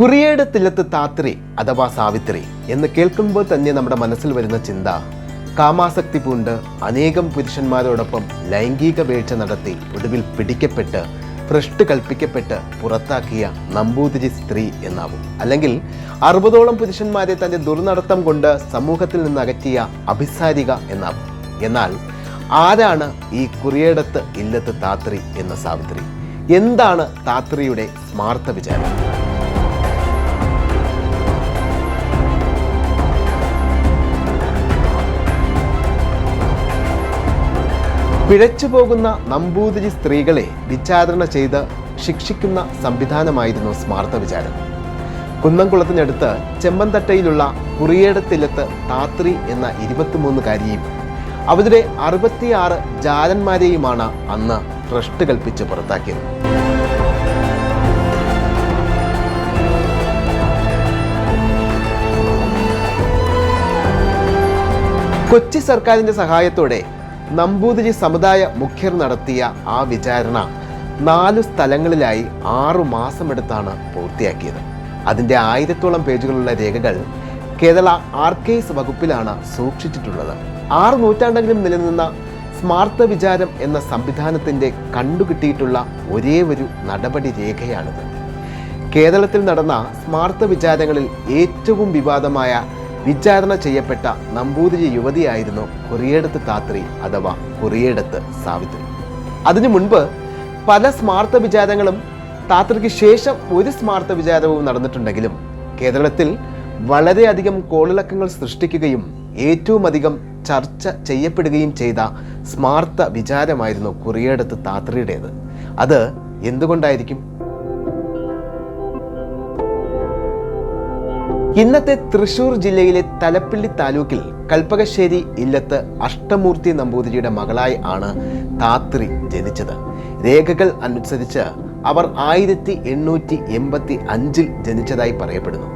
കുറിയേട് തില്ലത്ത് താത്രി അഥവാ സാവിത്രി എന്ന് കേൾക്കുമ്പോൾ തന്നെ നമ്മുടെ മനസ്സിൽ വരുന്ന ചിന്ത. കാമാസക്തി പൂണ്ട് അനേകം പുരുഷന്മാരോടൊപ്പം ലൈംഗിക വീഴ്ച നടത്തി ഒടുവിൽ പിടിക്കപ്പെട്ട് ഭ്രഷ്ട് കൽപ്പിക്കപ്പെട്ട് പുറത്താക്കിയ നമ്പൂതിരി സ്ത്രീ എന്നാവും. അല്ലെങ്കിൽ അറുപതോളം പുരുഷന്മാരെ തന്റെ ദുർനടത്തം കൊണ്ട് സമൂഹത്തിൽ നിന്ന് അകറ്റിയ അഭിസാരിക എന്നാവും. എന്നാൽ ആരാണ് ഈ കുറിയേടത്ത് ഇല്ലത്ത് താത്രി എന്ന സാവിത്രി? എന്താണ് താത്രിയുടെ സ്മാർത്ഥ വിചാരം? പിഴച്ചു പോകുന്ന നമ്പൂതിരി സ്ത്രീകളെ വിചാരണ ചെയ്ത് ശിക്ഷിക്കുന്ന സംവിധാനമായിരുന്നു സ്മാർത്ഥ വിചാരം. കുന്നംകുളത്തിനടുത്ത് ചെമ്മന്തട്ടയിലുള്ള കുറിയേടത്തിലത്ത് താത്രി എന്ന ഇരുപത്തിമൂന്നുകാരിയും അവരുടെ അറുപത്തിയാറ് ജാരന്മാരെയുമാണ് അന്ന് ട്രസ്റ്റ് കൽപ്പിച്ച് പുറത്താക്കിയത്. കൊച്ചി സർക്കാരിന്റെ സഹായത്തോടെ നമ്പൂതിരി സമുദായ മുഖ്യർ നടത്തിയ ആ വിചാരണ നാലു സ്ഥലങ്ങളിലായി ആറു മാസമെടുത്താണ് പൂർത്തിയാക്കിയത്. അതിന്റെ ആയിരത്തോളം പേജുകളുള്ള രേഖകൾ കേരള ആർക്കൈവ്സ് വകുപ്പിലാണ് സൂക്ഷിച്ചിട്ടുള്ളത്. ആറ് നൂറ്റാണ്ടെങ്കിലും നിലനിന്ന സ്മാർത്ത വിചാരം എന്ന സംവിധാനത്തിന്റെ കണ്ടുകിട്ടിയിട്ടുള്ള ഒരേ ഒരു നടപടി രേഖയാണിത്. കേരളത്തിൽ നടന്ന സ്മാർത്ത വിചാരങ്ങളിൽ ഏറ്റവും വിവാദമായ വിചാരണ ചെയ്യപ്പെട്ട നമ്പൂതിരി യുവതിയായിരുന്നു കുറിയേടത്ത് താത്രി അഥവാ കുറിയേടത്ത് സാവിത്രി. അതിനു മുൻപ് പല സ്മാർത്ഥ വിചാരങ്ങളും താത്രിക്ക് ശേഷം ഒരു സ്മാർത്ഥ വിചാരവും നടന്നിട്ടുണ്ടെങ്കിലും കേരളത്തിൽ വളരെയധികം കോളിളക്കങ്ങൾ സൃഷ്ടിക്കുകയും ഏറ്റവും അധികം ചർച്ച ചെയ്യപ്പെടുകയും ചെയ്ത സ്മാർത്ഥ വിചാരമായിരുന്നു കുറിയേടത്ത് താത്രിയുടേത്. അത് എന്തുകൊണ്ടായിരിക്കും? ഇന്നത്തെ തൃശൂർ ജില്ലയിലെ തലപ്പിള്ളി താലൂക്കിൽ കൽപ്പകശ്ശേരി ഇല്ലത്ത് അഷ്ടമൂർത്തി നമ്പൂതിരിയുടെ മകളായി ആണ് താത്രി ജനിച്ചത്. രേഖകൾ അനുസരിച്ച് അവർ ആയിരത്തി എണ്ണൂറ്റി എൺപത്തി അഞ്ചിൽ ജനിച്ചതായി പറയപ്പെടുന്നു.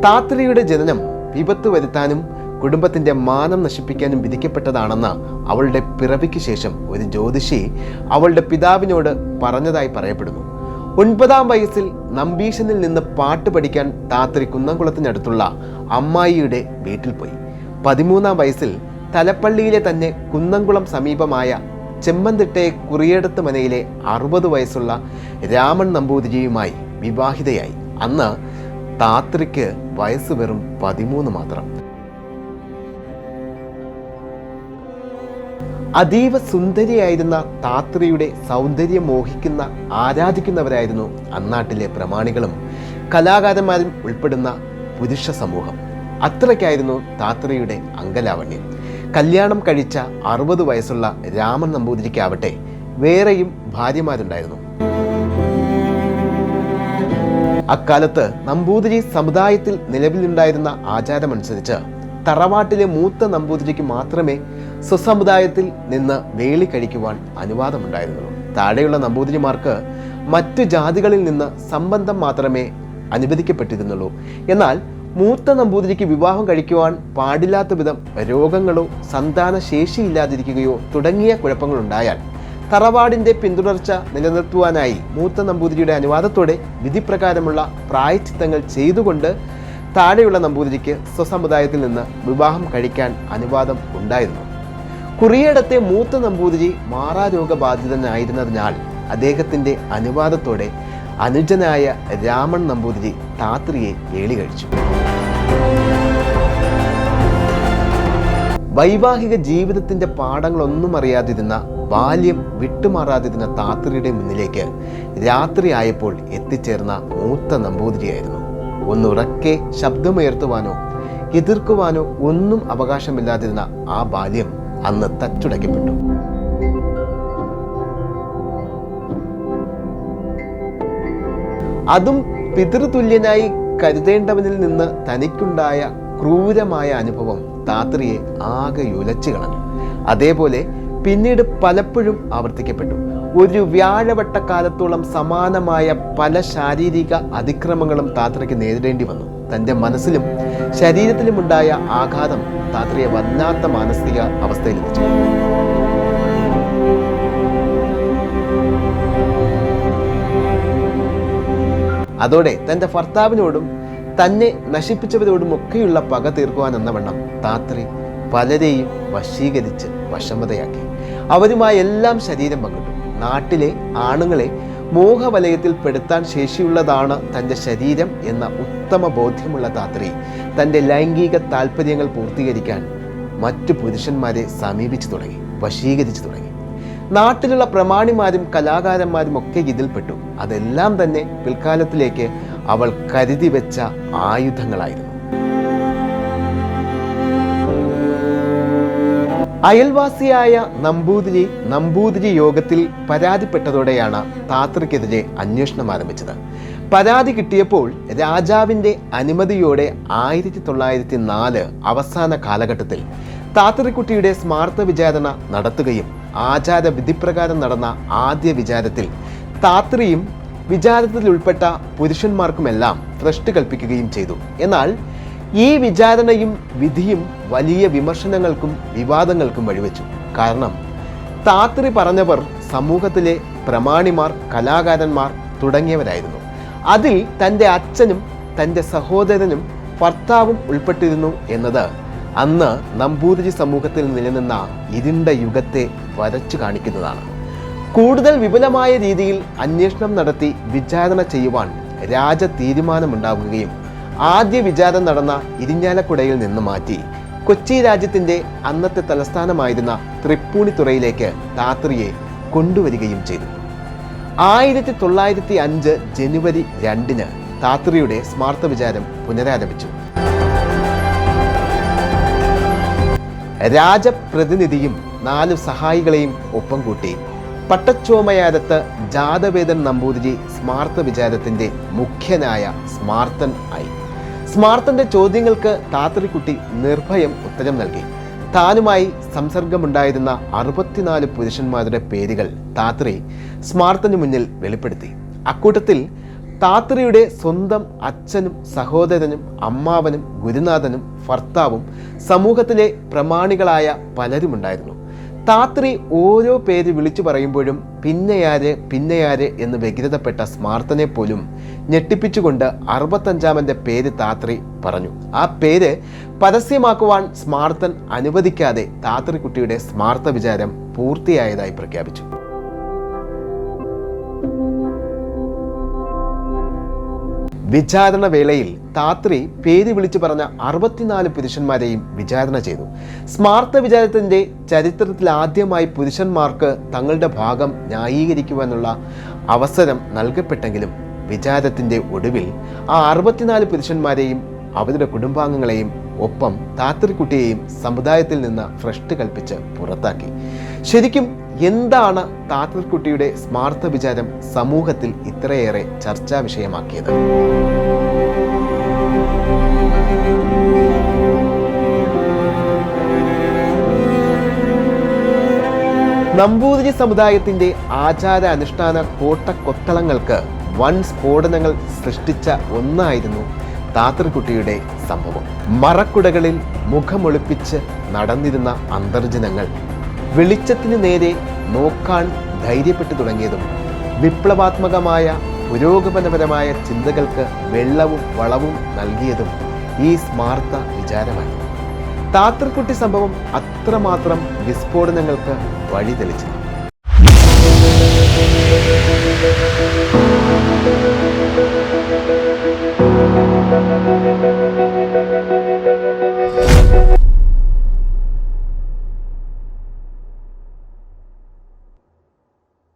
താത്രിയുടെ ജനനം വിപത്ത് വരുത്താനും കുടുംബത്തിന്റെ മാനം നശിപ്പിക്കാനും വിധിക്കപ്പെട്ടതാണെന്ന് അവളുടെ പിറവിക്ക് ശേഷം ഒരു ജ്യോതിഷി അവളുടെ പിതാവിനോട് പറഞ്ഞതായി പറയപ്പെടുന്നു. ഒൻപതാം വയസ്സിൽ നമ്പീശനിൽ നിന്ന് പാട്ട് പഠിക്കാൻ താത്രി കുന്നംകുളത്തിനടുത്തുള്ള അമ്മായിയുടെ വീട്ടിൽ പോയി. പതിമൂന്നാം വയസ്സിൽ തലപ്പള്ളിയിലെ തന്നെ കുന്നംകുളം സമീപമായ ചെമ്മന്തിട്ടെ കുറിയെടുത്ത് മനയിലെ അറുപത് വയസ്സുള്ള രാമൻ നമ്പൂതിരിയുമായി വിവാഹിതയായി. അന്ന് താത്രിക്ക് വയസ്സ് വെറും പതിമൂന്ന് മാത്രം. അതീവ സുന്ദരിയായിരുന്ന താത്രിയുടെ സൗന്ദര്യം മോഹിക്കുന്ന ആരാധിക്കുന്നവരായിരുന്നു അന്നാട്ടിലെ പ്രമാണികളും കലാകാരന്മാരും ഉൾപ്പെടുന്ന പുരുഷ സമൂഹം. അത്രയ്ക്കായിരുന്നു താത്രിയുടെ അങ്കലാവണ്യം. കല്യാണം കഴിച്ച അറുപത് വയസ്സുള്ള രാമൻ നമ്പൂതിരിക്കാവട്ടെ വേറെയും ഭാര്യമാരുണ്ടായിരുന്നു. അക്കാലത്ത് നമ്പൂതിരി സമുദായത്തിൽ നിലവിലുണ്ടായിരുന്ന ആചാരമനുസരിച്ച് തറവാട്ടിലെ മൂത്ത നമ്പൂതിരിക്ക് മാത്രമേ സ്വസമുദായത്തിൽ നിന്ന് വേളി കഴിക്കുവാൻ അനുവാദമുണ്ടായിരുന്നുള്ളൂ താഴെയുള്ള നമ്പൂതിരിമാർക്ക് മറ്റു ജാതികളിൽ നിന്ന് സംബന്ധം മാത്രമേ അനുവദിക്കപ്പെട്ടിരുന്നുള്ളൂ. എന്നാൽ മൂത്ത നമ്പൂതിരിക്ക് വിവാഹം കഴിക്കുവാൻ പാടില്ലാത്ത വിധം രോഗങ്ങളോ സന്താന ശേഷിയില്ലാതിരിക്കുകയോ തുടങ്ങിയ കുഴപ്പങ്ങളുണ്ടായാൽ തറവാടിന്റെ പിന്തുടർച്ച നിലനിർത്തുവാനായി മൂത്ത നമ്പൂതിരിയുടെ അനുവാദത്തോടെ വിധിപ്രകാരമുള്ള പ്രായച്ചിത്തങ്ങൾ ചെയ്തുകൊണ്ട് താഴെയുള്ള നമ്പൂതിരിക്ക് സ്വസമുദായത്തിൽ നിന്ന് വിവാഹം കഴിക്കാൻ അനുവാദം ഉണ്ടായിരുന്നു. കുറിയേടത്തെ മൂത്ത നമ്പൂതിരി മാറാരോഗബാധിതനായിരുന്നതിനാൽ അദ്ദേഹത്തിന്റെ അനുവാദത്തോടെ അനുജനായ രാമൻ നമ്പൂതിരി താത്രിയെ വേളി കഴിച്ചു. വൈവാഹിക ജീവിതത്തിന്റെ പാഠങ്ങളൊന്നും അറിയാതിരുന്ന ബാല്യം വിട്ടുമാറാതിരുന്ന താത്രിയുടെ മുന്നിലേക്ക് രാത്രിയായപ്പോൾ എത്തിച്ചേർന്ന മൂത്ത നമ്പൂതിരിയായിരുന്നു. ഒന്നുറക്കെ ശബ്ദമുയർത്തുവാനോ എതിർക്കുവാനോ ഒന്നും അവകാശമില്ലാതിരുന്ന ആ ബാല്യം അന്ന് തച്ചുടയ്ക്കപ്പെട്ടു. അതും പിതൃതുല്യനായി കരുതേണ്ടവനിൽ നിന്ന് തനിക്കുണ്ടായ ക്രൂരമായ അനുഭവം താത്രിയെ ആകെ ഉലച്ചു കളഞ്ഞു. അതേപോലെ പിന്നീട് പലപ്പോഴും ആവർത്തിക്കപ്പെട്ടു. ഒരു വ്യാഴവട്ട കാലത്തോളം സമാനമായ പല ശാരീരിക അതിക്രമങ്ങളും താത്രയ്ക്ക് നേരിടേണ്ടി വന്നു. തന്റെ മനസ്സിലും ശരീരത്തിലുമുണ്ടായ ആഘാതം താത്രയെ വല്ലാത്ത മാനസിക അവസ്ഥയിലെത്തിച്ചു. അതോടെ തന്റെ ഭർത്താവിനോടും തന്നെ നശിപ്പിച്ചവരോടും ഒക്കെയുള്ള പക തീർക്കുവാൻ എന്ന വണ്ണം താത്രി പലരെയും വശീകരിച്ച് വശമതയാക്കി അവരുമായി എല്ലാം ശരീരം പങ്കിട്ടു. നാട്ടിലെ ആണുങ്ങളെ മോഹവലയത്തിൽ പെടുത്താൻ ശേഷിയുള്ളതാണ് തന്റെ ശരീരം എന്ന ഉത്തമ ബോധ്യമുള്ള താത്രി തന്റെ ലൈംഗിക താല്പര്യങ്ങൾ പൂർത്തീകരിക്കാൻ മറ്റു പുരുഷന്മാരെ സമീപിച്ചു തുടങ്ങി വശീകരിച്ചു തുടങ്ങി. നാട്ടിലുള്ള പ്രമാണിമാരും കലാകാരന്മാരും ഒക്കെ ഇതിൽപ്പെട്ടു അതെല്ലാം തന്നെ പിൽക്കാലത്തിലേക്ക് അവൾ കരുതി വെച്ച ആയുധങ്ങളായിരുന്നു. അയൽവാസിയായ നമ്പൂതിരി നമ്പൂതിരി യോഗത്തിൽ പരാതിപ്പെട്ടതോടെയാണ് താത്രയ്ക്കെതിരെ അന്വേഷണം ആരംഭിച്ചത്. പരാതി കിട്ടിയപ്പോൾ രാജാവിന്റെ അനുമതിയോടെ ആയിരത്തി തൊള്ളായിരത്തി നാല് അവസാന കാലഘട്ടത്തിൽ താത്രക്കുട്ടിയുടെ സ്മാർത്ഥ വിചാരണ നടത്തുകയും ആചാര വിധിപ്രകാരം നടന്ന ആദ്യ വിചാരത്തിൽ താത്രിയും വിചാരത്തിൽ ഉൾപ്പെട്ട പുരുഷന്മാർക്കുമെല്ലാം ഭ്രഷ്ട് കൽപ്പിക്കുകയും ചെയ്തു. എന്നാൽ ഈ വിചാരണയും വിധിയും വലിയ വിമർശനങ്ങൾക്കും വിവാദങ്ങൾക്കും വഴിവെച്ചു. കാരണം താത്രി പറഞ്ഞവർ സമൂഹത്തിലെ പ്രമാണിമാർ കലാകാരന്മാർ തുടങ്ങിയവരായിരുന്നു. അതിൽ തന്റെ അച്ഛനും തന്റെ സഹോദരനും ഭർത്താവും ഉൾപ്പെട്ടിരുന്നു എന്നത് അന്ന് നമ്പൂതിരി സമൂഹത്തിൽ നിലനിന്ന ഇരുണ്ട യുഗത്തെ വരച്ചു കാണിക്കുന്നതാണ്. കൂടുതൽ വിപുലമായ രീതിയിൽ അന്വേഷണം നടത്തി വിചാരണ ചെയ്യുവാൻ രാജ തീരുമാനമുണ്ടാവുകയും ആദ്യ വിചാരം നടന്ന ഇരിഞ്ഞാലക്കുടയിൽ നിന്ന് മാറ്റി. കൊച്ചി രാജ്യത്തിന്റെ അന്നത്തെ തലസ്ഥാനമായിരുന്ന തൃപ്പൂണിത്തുറയിലേക്ക് താത്രിയെ കൊണ്ടുവരികയും ചെയ്തു. ആയിരത്തി തൊള്ളായിരത്തി അഞ്ച് ജനുവരി രണ്ടിന് താത്രിയുടെ സ്മാർത്ഥ വിചാരം പുനരാരംഭിച്ചു. രാജപ്രതിനിധിയും നാലു സഹായികളെയും ഒപ്പം കൂട്ടി. പട്ടച്ചോമയാരത്ത് ജാതവേദൻ നമ്പൂതിരി സ്മാർത്ഥ വിചാരത്തിന്റെ മുഖ്യനായ സ്മാർത്തൻ ആയി. സ്മാർത്തന്റെ ചോദ്യങ്ങൾക്ക് താത്രിക്കുട്ടി നിർഭയം ഉത്തരം നൽകി. താനുമായി സംസർഗമുണ്ടായിരുന്ന അറുപത്തിനാല് പുരുഷന്മാരുടെ പേരുകൾ താത്രി സ്മാർത്തന് മുന്നിൽ വെളിപ്പെടുത്തി. അക്കൂട്ടത്തിൽ താത്രിയുടെ സ്വന്തം അച്ഛനും സഹോദരനും അമ്മാവനും ഗുരുനാഥനും ഭർത്താവും സമൂഹത്തിലെ പ്രമാണികളായ പലരുമുണ്ടായിരുന്നു. താത്രി ഓരോ പേര് വിളിച്ചു പറയുമ്പോഴും പിന്നെയാര് പിന്നെയാര് എന്ന് വ്യഗ്രതപ്പെട്ട സ്മാർത്തനെ പോലും ഞെട്ടിപ്പിച്ചുകൊണ്ട് അറുപത്തഞ്ചാമന്റെ പേര് താത്രി പറഞ്ഞു. ആ പേര് പരസ്യമാക്കുവാൻ സ്മാർത്തൻ അനുവദിക്കാതെ താത്രി കുട്ടിയുടെ സ്മാർത്ത വിചാരം പൂർത്തിയായതായി പ്രഖ്യാപിച്ചു. വിചാരണ വേളയിൽ താത്രി പേര് വിളിച്ചു പറഞ്ഞ അറുപത്തിനാല് പുരുഷന്മാരെയും വിചാരണ ചെയ്തു. സ്മാർത്ത വിചാരത്തിന്റെ ചരിത്രത്തിൽ ആദ്യമായി പുരുഷന്മാർക്ക് തങ്ങളുടെ ഭാഗം ന്യായീകരിക്കുവാനുള്ള അവസരം നൽകപ്പെട്ടെങ്കിലും വിചാരത്തിന്റെ ഒടുവിൽ ആ അറുപത്തിനാല് പുരുഷന്മാരെയും അവരുടെ കുടുംബാംഗങ്ങളെയും ഒപ്പം താത്രിക്കുട്ടിയെയും സമുദായത്തിൽ നിന്ന് ഭ്രഷ്ട് കൽപ്പിച്ച് പുറത്താക്കി. ശരിക്കും എന്താണ് താത്തൽക്കുട്ടിയുടെ സ്മാർത്ഥ വിചാരം സമൂഹത്തിൽ ഇത്രയേറെ ചർച്ചാ വിഷയമാക്കിയത്? നമ്പൂതിരി സമുദായത്തിന്റെ ആചാര അനുഷ്ഠാന കോട്ടക്കൊത്തളങ്ങൾക്ക് വൻ സ്ഫോടനങ്ങൾ സൃഷ്ടിച്ച ഒന്നായിരുന്നു താത്രിക്കുട്ടിയുടെ സംഭവം. മറക്കുടകളിൽ മുഖമൊളിപ്പിച്ച് നടന്നിരുന്ന അന്തർജനങ്ങൾ. വെളിച്ചത്തിന് നേരെ നോക്കാൻ ധൈര്യപ്പെട്ടു തുടങ്ങിയതും വിപ്ലവാത്മകമായ പുരോഗമനപരമായ ചിന്തകൾക്ക് വെള്ളവും വളവും നൽകിയതും ഈ സ്മാർത്ത വിചാരമാണ്. താത്രക്കുട്ടി സംഭവം അത്രമാത്രം വിസ്ഫോടനങ്ങൾക്ക് വഴിതെളിച്ചു